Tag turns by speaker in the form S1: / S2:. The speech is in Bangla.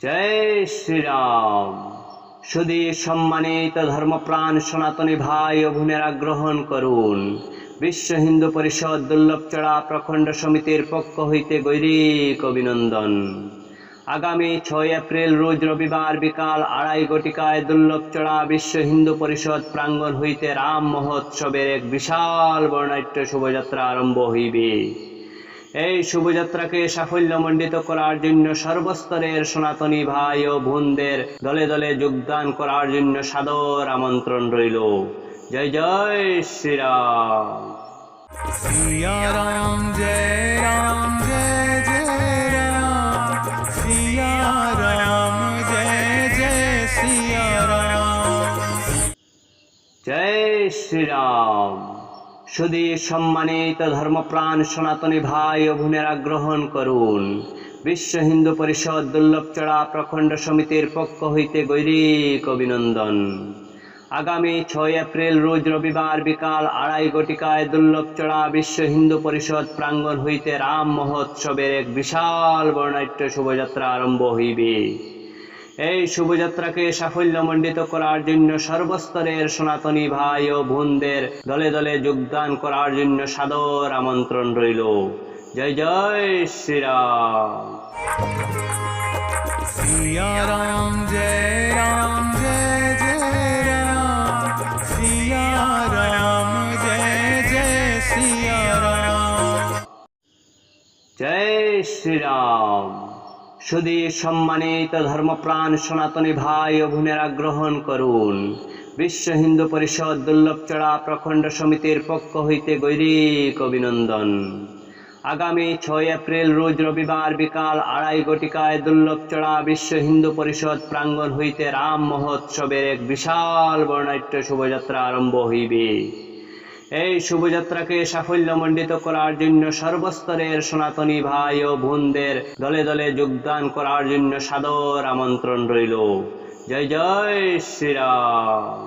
S1: জয় শ্রীরাম। সুদী সম্মানিত ধর্মপ্রাণ সনাতনী ভাই ও বোনেরা গ্রহণ করুন। বিশ্ব হিন্দু পরিষদ দুর্লভচড়া প্রখণ্ড সমিতির পক্ষ হইতে গৈরিক অভিনন্দন আগামী ছয় এপ্রিল রোজ রবিবার বিকাল আড়াই ঘটিকায় দুর্লভচড়া বিশ্ব হিন্দু পরিষদ প্রাঙ্গণ হইতে রাম মহোৎসবের এক বিশাল বর্ণাঢ্য শোভাযাত্রা আরম্ভ হইবে। এই শুভযাত্রাকে সাফল্যমণ্ডিত করার জন্য সর্বস্তরের সনাতনী ভাই ও বোনদের দলে দলে যোগদান করার জন্য সাদর আমন্ত্রণ রইল। জয় জয় শ্রীরাম।
S2: রাম জয় রাম জয় জয় রাম। জয় জয়
S1: জয় শ্রীরাম। সুদী সম্মানিত ধর্মপ্রাণ সনাতনী ভাই ও বোনেরা গ্রহণ করুন। বিশ্ব হিন্দু পরিষদ দুর্লভচড়া প্রখণ্ড সমিতির পক্ষ হইতে গৈরিক অভিনন্দন। আগামী ছয় এপ্রিল রোজ রবিবার বিকাল আড়াই ঘটিকায় দুর্লভচড়া বিশ্ব হিন্দু পরিষদ প্রাঙ্গণ হইতে রাম মহোৎসবের এক বিশাল বর্ণাঢ্য শোভাযাত্রা আরম্ভ হইবে। এই শুভযাত্রাকে সাফল্য মণ্ডিত করার জন্য সর্বস্তরের সনাতনী ভাই ও বোনদের দলে দলে যোগদান করার জন্য সাদর আমন্ত্রণ রইল। জয় জয় শ্রীরাম।
S2: জয় রাম জয় জয় জয় জয়
S1: জয় শ্রীরাম। সুদী সম্মানিত ধর্মপ্রাণ সনাতনী ভাই ও বোনেরা গ্রহণ করুন। বিশ্ব হিন্দু পরিষদ দুর্লভচড়া প্রখণ্ড সমিতির পক্ষ হইতে গৈরিক অভিনন্দন। আগামী ছয় এপ্রিল, রোজ রবিবার বিকাল আড়াই ঘটিকায় দুর্লভচড়া বিশ্ব হিন্দু পরিষদ প্রাঙ্গণ হইতে রাম মহোৎসবের এক বিশাল বর্ণাঢ্য শোভাযাত্রা আরম্ভ হইবে। এই শুভযাত্রাকে সাফল্যমণ্ডিত করার জন্য সর্বস্তরের সনাতনী ভাই ও বোনদের দলে দলে যোগদান করার জন্য সাদর আমন্ত্রণ রইল। জয় জয়, শ্রীরাম।